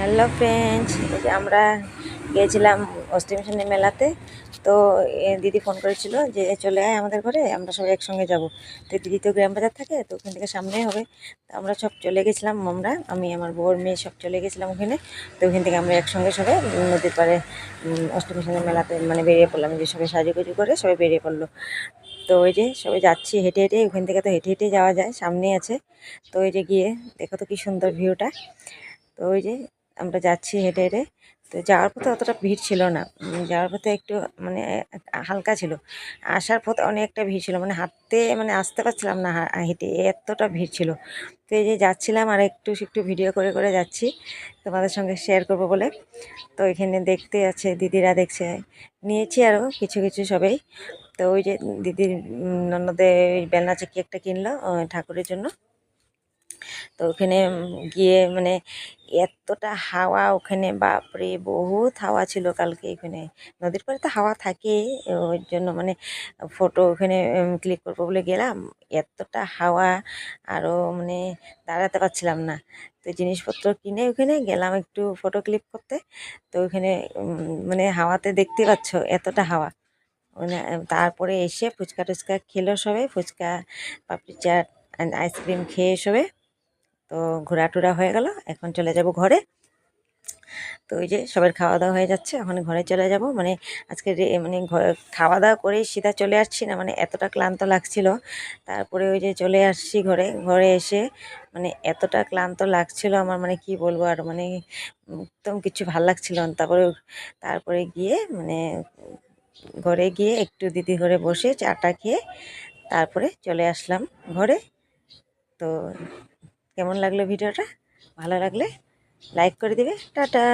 Hello friends, এই যে আমরা গিয়েছিলাম অষ্টমী মেলাতে, তো দিদি ফোন করেছিল যে চলে আয় আমাদের ঘরে, আমরা সবাই একসঙ্গে যাব। তো দিদি তো গ্রাম বাজার থাকে, তো ওখান থেকে সামনেই হবে। তো আমরা সব চলে গেছিলাম, আমরা, আমি, আমার বউর মেয়ে সব চলে গেছিলাম ওখানে। তো ওখান থেকে আমরা একসঙ্গে সবাই নদীর পাড়ে অষ্টমী মেলাতে মানে বেরিয়ে পড়লাম। যে সবাই সাজুগুজু করে সবাই বেরিয়ে পড়ল। তো ওই যে সবাই যাচ্ছি হেঁটে হেঁটে, ওখান থেকে তো হেঁটে হেঁটে যাওয়া যায়, সামনেই আছে। তো ওই যে গিয়ে দেখো তো কি সুন্দর ভিউটা। তো ওই যে আমরা যাচ্ছি হেঁটে হেঁটে। তো যাওয়ার পথে অতটা ভিড় ছিল না। যাওয়ার পথে একটু মানে হালকা ছিল। আসার পথে অনেকটা ভিড় ছিল। মানে হাঁটতে মানে আসতে পারছিলাম না হেঁটে। এতটা ভিড় ছিল। তো এই যে যাচ্ছিলাম আর একটু একটু ভিডিও করে করে যাচ্ছি। তোমাদের সঙ্গে শেয়ার করব বলে। তো এখানে দেখতে আছে দিদিরা দেখছে। নিয়েছি আরও কিছু কিছু সবাই। তো ওই যে দিদির উম, ননদে ওই বেলনা চাকি একটা কিনলো ঠাকুরের জন্য। তো ওখানে গিয়ে মানে এতটা হাওয়া ওখানে, বাপরে! বহুত হাওয়া ছিল কালকে এখানে। নদীর পাড়ে তো হাওয়া থাকে, ওই জন্য মানে ফটো ওখানে ক্লিক করব বলে গেলাম। এতটা হাওয়া আরও মানে দাঁড়াতে পারছিলাম না। তো জিনিসপত্র কিনে ওখানে গেলাম একটু ফটো ক্লিক করতে। তো ওখানে মানে হাওয়াতে দেখতে পাচ্ছ এতটা হাওয়া। মানে তারপরে এসে ফুচকা টুচকা খেলো সবে। ফুচকা, পাপড়ি চাট আইসক্রিম খেয়ে সবে। তো ঘোরা টুরা হয়ে গেল, এখন চলে যাব ঘরে। তো ওই যে সবার খাওয়া দাওয়া হয়ে যাচ্ছে, এখন ঘরে চলে যাব। মানে আজকে মানে খাওয়া দাওয়া করেই সিধা চলে আসছি না মানে এতটা ক্লান্ত লাগছিল। তারপরে ওই যে চলে আসছি ঘরে ঘরে এসে মানে এতটা ক্লান্ত লাগছিল আমার মানে কি বলব আর মানে একদম কিছু ভালো লাগছিল না। তারপরে তারপরে গিয়ে মানে ঘরে গিয়ে একটু দিদি ঘরে বসে চাটা খেয়ে তারপরে চলে আসলাম ঘরে। তো কেমন লাগল ভিডিওটা? ভালো লাগলে লাইক করে দিবে। টাটা।